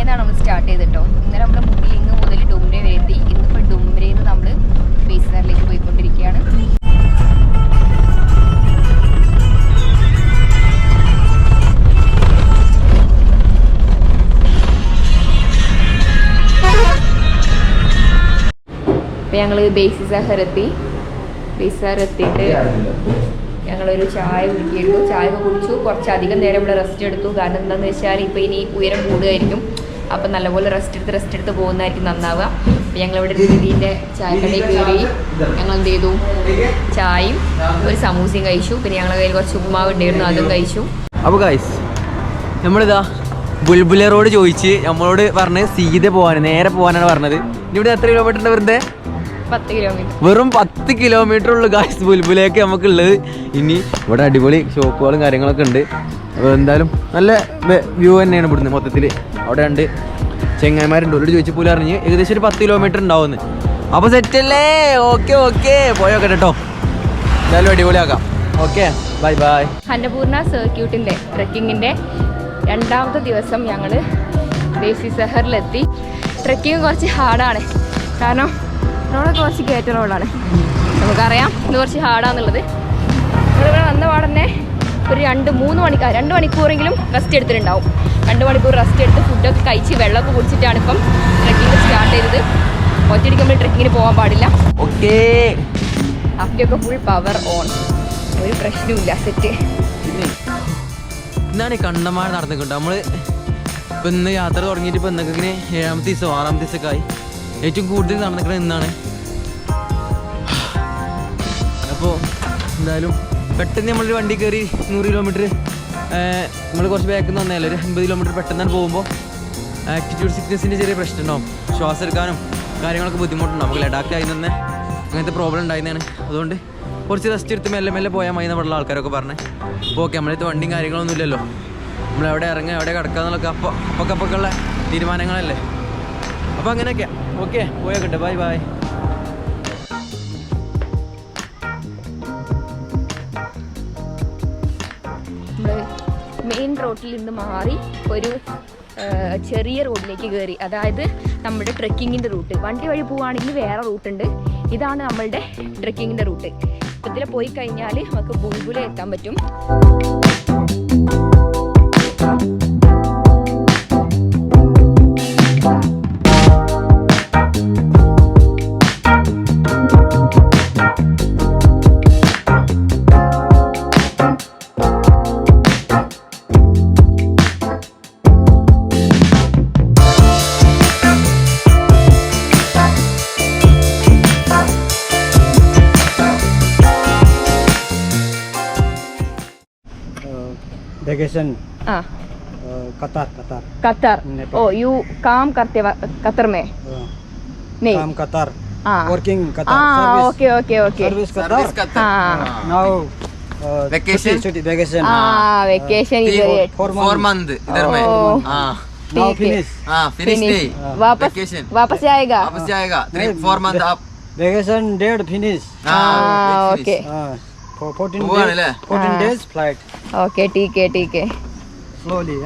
ഡുംരേന്നാണ് നമ്മൾ സ്റ്റാർട്ട് ചെയ്തിട്ടോ? ഇന്നലെ നമ്മൾ മുഗിലിങ് മുതൽ ഡുംരെ വരെ എത്തി ഇന്നിപ്പോൾ ഡുംരയിൽ നിന്ന് നമ്മൾ ബേസിനറിലേക്ക് പോയിക്കൊണ്ടിരിക്കുകയാണ്. അപ്പം ഞങ്ങൾ ബേസി സഹർ എത്തി. ബേസി സഹർ എത്തിയിട്ട് ഞങ്ങളൊരു ചായ കുടിക്കിയിട്ടു ചായ കുടിച്ചു. കുറച്ചധികം നേരം ഇവിടെ റെസ്റ്റ് എടുത്തു. കാരണം എന്താണെന്ന് വെച്ചാൽ ഇപ്പോൾ ഇനി ഉയരം കൂടുകയായിരിക്കും. അപ്പം നല്ലപോലെ റെസ്റ്റ് എടുത്ത് റെസ്റ്റ് എടുത്ത് പോകുന്നതായിരിക്കും നന്നാവുക. അപ്പം ഞങ്ങളിവിടെ ദീദീന്റെ ചായക്കടയിൽ കയറി ഞങ്ങൾ എന്ത് ചെയ്തു? ചായയും ഒരു സമൂസയും കഴിച്ചു. പിന്നെ ഞങ്ങളുടെ കയ്യിൽ കുറച്ച് ഉപ്പുമാവ് ഉണ്ടായിരുന്നു അതും കഴിച്ചു. അപ്പോൾ ഗൈസ് നമ്മളിതാ ബുൽബുലറോട് ചോദിച്ച് നമ്മളോട് പറഞ്ഞ് സീത പോകാൻ നേരെ പോകാനാണ് പറഞ്ഞത്. ഇവിടെ എത്ര കിലോമീറ്റർ ഉണ്ട് വെറുതെ? പത്ത് കിലോമീറ്റർ വെറും പത്ത് കിലോമീറ്റർ ഉള്ളു ഗായ്സ് ബുൽബുലേക്ക് നമുക്കുള്ളത്. ഇനി ഇവിടെ അടിപൊളി ഷോപ്പുകളും കാര്യങ്ങളൊക്കെ ഉണ്ട്. അപ്പോൾ എന്തായാലും നല്ല വ്യൂ തന്നെയാണ് ഇവിടുന്ന് മൊത്തത്തിൽ അവിടെ ഉണ്ട് ചെങ്ങന്മാരുണ്ട് ഒരു ചോദിച്ചു പോലും അറിഞ്ഞ് ഏകദേശം ഒരു പത്ത് കിലോമീറ്റർ ഉണ്ടാവുമെന്ന്. അപ്പോൾ സെറ്റല്ലേ ഓക്കെ ഓക്കെ പോയോക്കെ കേട്ടോ എന്തായാലും അടിപൊളിയാക്കാം. ഓക്കെ ബൈ ബൈ ഹന്നപൂർണ സർക്യൂട്ടിന്റെ ട്രക്കിങ്ങിന്റെ രണ്ടാമത്തെ ദിവസം ഞങ്ങൾ ദേശി സഹറിലെത്തി. ട്രക്കിങ് കുറച്ച് ഹാർഡാണ് കാരണം റോഡൊക്കെ കുറച്ച് കയറ്റ റോഡാണ് നമുക്കറിയാം ഇത് കുറച്ച് ഹാർഡാന്നുള്ളത് നമ്മളിവിടെ വന്ന പാടന്നെ ഒരു രണ്ട് മൂന്ന് മണിക്കൂർ രണ്ട് മണിക്കൂറെങ്കിലും റെസ്റ്റ് എടുത്തിട്ടുണ്ടാവും. രണ്ട് മണിക്കൂർ റെസ്റ്റ് എടുത്ത് ഫുഡൊക്കെ കഴിച്ച് വെള്ളമൊക്കെ കുടിച്ചിട്ടാണ് ഇപ്പം ട്രക്കിങ് സ്റ്റാർട്ട് ചെയ്തത്. ഒറ്റയടിക്കുമ്പോൾ ട്രക്കിങ്ങിന് പോകാൻ പാടില്ല. ഓക്കെ. അഫ്റ്റൊക്കെ ഫുൾ പവർ ഓൺ ഒരു പ്രശ്നവുമില്ല സെറ്റ് ഇന്നാണ് കണ്ടമാർ നടന്നിട്ടുണ്ട്. നമ്മൾ ഇപ്പൊ ഇന്ന് യാത്ര തുടങ്ങിയിട്ട് ഇപ്പൊ ഇന്നൊക്കെ ഇങ്ങനെ ഏഴാമത്തെ ദിവസം ആറാമത്തെ ദിവസമൊക്കെ ആയി. ഏറ്റവും കൂടുതൽ നടന്നിരിക്കുന്നത് ഇന്നാണ്. അപ്പോൾ എന്തായാലും പെട്ടെന്ന് നമ്മളൊരു വണ്ടി കയറി നൂറ് കിലോമീറ്റർ നമ്മൾ കുറച്ച് ബാക്ക് നിന്ന് വന്നാലേ ഒരു അമ്പത് കിലോമീറ്റർ പെട്ടെന്ന് പോകുമ്പോൾ ആക്ടിറ്റ്യൂഡ് സിക്നസിന്റെ ചെറിയ പ്രശ്നം ഉണ്ടാവും. ശ്വാസം എടുക്കാനും കാര്യങ്ങളൊക്കെ ബുദ്ധിമുട്ടുണ്ടാവും. നമുക്ക് ലഡാക്കിലായി തന്നെ അങ്ങനത്തെ പ്രോബ്ലം ഉണ്ടായിരുന്നതാണ് അതുകൊണ്ട് കുറച്ച് റെസ്റ്റ് എടുത്ത് മെല്ലെ മെല്ലെ പോയാൽ മതി എന്നുള്ള ആൾക്കാരൊക്കെ പറഞ്ഞ്. അപ്പോൾ ഓക്കെ നമ്മളടുത്ത് വണ്ടിയും കാര്യങ്ങളൊന്നും ഇല്ലല്ലോ. നമ്മൾ എവിടെ ഇറങ്ങുക എവിടെ കിടക്കുക എന്നുള്ളതൊക്കെ അപ്പോൾ അപ്പൊക്കപ്പൊക്കെയുള്ള തീരുമാനങ്ങളല്ലേ? അപ്പോൾ അങ്ങനെയൊക്കെ ഓക്കെ പോയൊക്കെ ബൈ ബൈ മെയിൻ റോഡിൽ നിന്ന് മാറി ഒരു ചെറിയ റോഡിലേക്ക് കയറി അതായത് നമ്മുടെ ട്രെക്കിങ്ങിന്റെ റൂട്ട്. വണ്ടി വഴി പോവുകയാണെങ്കിൽ വേറെ റൂട്ടുണ്ട്. ഇതാണ് നമ്മളുടെ ട്രെക്കിങ്ങിന്റെ റൂട്ട്. ഇതിൽ പോയി കഴിഞ്ഞാൽ നമുക്ക് ബുൾബുല എത്താൻ പറ്റും. Delegation Qatar Qatar Qatar O you काम करते कतर में नहीं काम Qatar working Qatar okay okay okay service Qatar हाँ नाउ वेकेशन छुट्टी वेकेशन हाँ वेकेशन इधर फोर मंथ इधर में हाँ नाउ फिनिश हाँ फिनिश वापस वेकेशन वापस आएगा वापस आएगा थ्री फोर मंथ आप वेकेशन डेढ़ फिनिश हाँ ओके हाँ okay T K T K slowly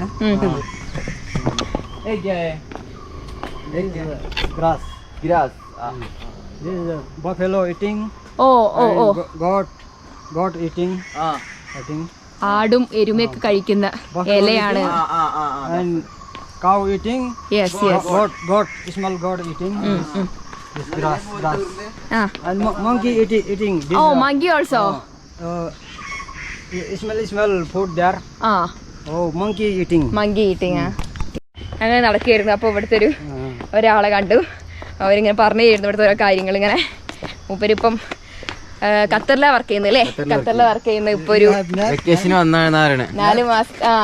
grass grass buffalo eating oh oh oh goat goat eating ah I think ആടും എരുമയൊക്കെ കഴിക്കുന്ന ഇലയാണ് cow eating yes yes goat goat small goat eating mm, mm. this grass grass ah. and monkey eating eating dinner. oh monkey also oh. uh, smell food food ah. Oh monkey eating monkey eating ah. അങ്ങനെ നടക്കുകയായിരുന്നു. അപ്പോൾ ഇവിടുത്തെ ഒരു ഒരാളെ കണ്ടു. അവരിങ്ങനെ പറഞ്ഞു തരുന്നു ഇവിടുത്തെ ഓരോ കാര്യങ്ങൾ ഇങ്ങനെ മൂപ്പരിപ്പം ഖത്തറിലെ വർക്ക് ചെയ്യുന്നത് അല്ലേ? ഖത്തറിലെ വർക്ക് ചെയ്യുന്ന ഇപ്പൊ ഒരു വെക്കേഷന് വന്നാണ് നാല് മാസം ആ.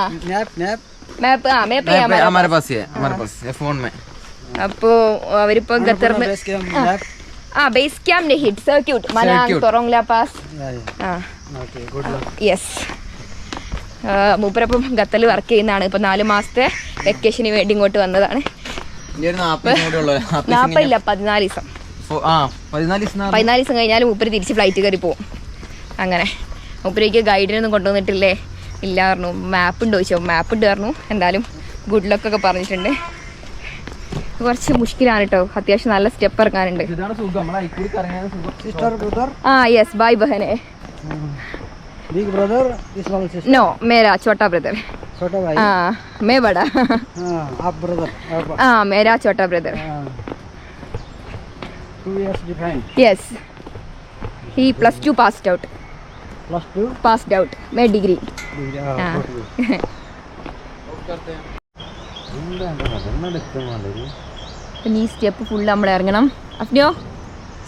മാപ്പ് ആ മാപ്പ് ചെയ്യാൻ പറ്റും. അമര പാസ് അമര പാസ് ഫോൺ മേ അപ്പോ അവരിപ്പോ ഖത്തറിന് ആ base camp hit circuit Manang തുറങ്ങില്ല Thorong La pass yes മൂപ്പരപ്പം ഖത്തറിൽ വർക്ക് ചെയ്യുന്നതാണ്. ഇപ്പൊ നാല് മാസത്തെ വെക്കേഷന് വേണ്ടി ഇങ്ങോട്ട് വന്നതാണ്. നാപ്പില്ല പതിനാല് ദിവസം. പതിനാല് ദിവസം കഴിഞ്ഞാൽ മൂപ്പര് തിരിച്ച് ഫ്ലൈറ്റ് കയറി പോകും അങ്ങനെ. മൂപ്പരേക്ക് ഗൈഡിനൊന്നും കൊണ്ടുവന്നിട്ടില്ലേ? ഇല്ല പറഞ്ഞു. മാപ്പ് ഉണ്ട് ചോദിച്ചോ. മാപ്പ് ഉണ്ട് പറഞ്ഞു. എന്തായാലും ഗുഡ് ലക്ക് ഒക്കെ പറഞ്ഞിട്ടുണ്ട്. കുറച്ച് മുഷ്കിലാണ് കേട്ടോ അത്യാവശ്യം നല്ല സ്റ്റെപ്പ് ഇറങ്ങാനുണ്ട്. ആ യെസ് ബൈ ബഹനെ. നോ മേരാ ചോട്ടാ ബ്രദർ. ആ മേ ബടാ ആ മേരാ ചോട്ടാ brother. Yes he plus two passed out. Passed out may degree Degree, ഈ സ്റ്റെപ്പ് ഫുള്ള് നമ്മൾ ഇറങ്ങണം. അഫ്നോ?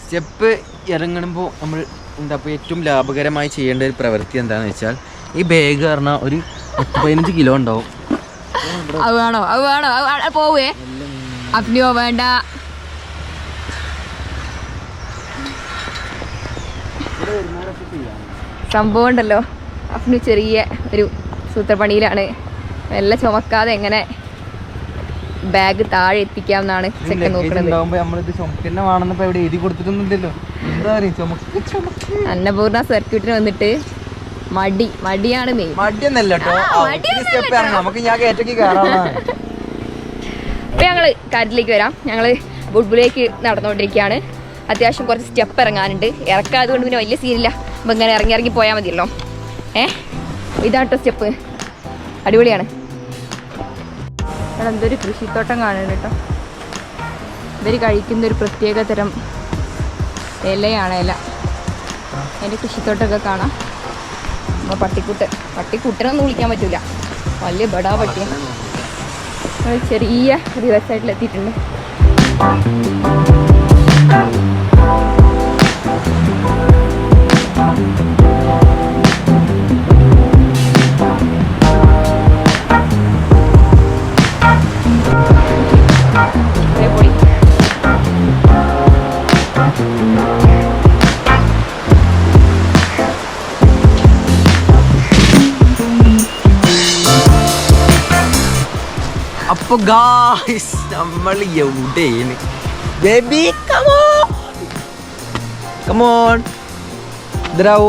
സ്റ്റെപ്പ് ഇറങ്ങുമ്പോൾ നമ്മൾ എന്താ ഇപ്പോൾ ഏറ്റവും ലാഭകരമായി ചെയ്യേണ്ട ഒരു പ്രവൃത്തി എന്താണെന്ന് വെച്ചാൽ ഈ ബാഗ് പറഞ്ഞാൽ ഒരു പത്ത് പതിനഞ്ച് കിലോ ഉണ്ടാവും. അത് വേണോ? അത് വേണോ? അത് പോവേ. അഫ്നോ വേണ്ട. സംഭവം ഉണ്ടല്ലോ. അഫ്നു ചെറിയ ഒരു സൂത്രപ്പണിയിലാണ്. എല്ലാം ചുമക്കാതെ എങ്ങനെ ബാഗ് താഴെ എത്തിക്കാം എന്നാണ് ചെക്കൻ നോക്കുന്നത്. അന്നപൂർണ സർക്യൂട്ടിന് വന്നിട്ട് മടി മടിയാണ് മെയിൻ അപ്പോൾ ഞങ്ങൾ കാര്യത്തിലേക്ക് വരാം. ഞങ്ങൾ ബുൾബുലേക്ക് നടന്നുകൊണ്ടിരിക്കുകയാണ്. അത്യാവശ്യം കുറച്ച് സ്റ്റെപ്പ് ഇറങ്ങാനുണ്ട്. ഇറക്കാതെ കൊണ്ട് പിന്നെ വലിയ സീനില്ല അപ്പം ഇങ്ങനെ ഇറങ്ങി ഇറങ്ങി പോയാൽ മതിയല്ലോ. ഏ? ഇതാട്ടോ സ്റ്റെപ്പ് അടിപൊളിയാണ്. ഇവിടെ എന്തൊരു കൃഷിത്തോട്ടം കാണുന്നത് കേട്ടോ. ഇവർ കഴിക്കുന്ന ഒരു പ്രത്യേക തരം ഇലയാണ് ഇല. അതിന്റെ കൃഷിത്തോട്ടമൊക്കെ കാണാം. നമ്മൾ പട്ടിക്കുട്ട്. പട്ടിക്കുട്ടനൊന്നും വിളിക്കാൻ പറ്റില്ല വലിയ ബടാ പട്ടിയാണ് ചെറിയ റിവർ അപ്പൊ ഗായ്സ് നമ്മൾ എവിടെയാണ്? Baby come on come on ഇതിലാവോ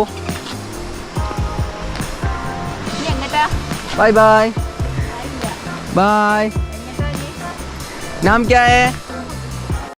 bye bye bye നാം? ക്യാ ഹേ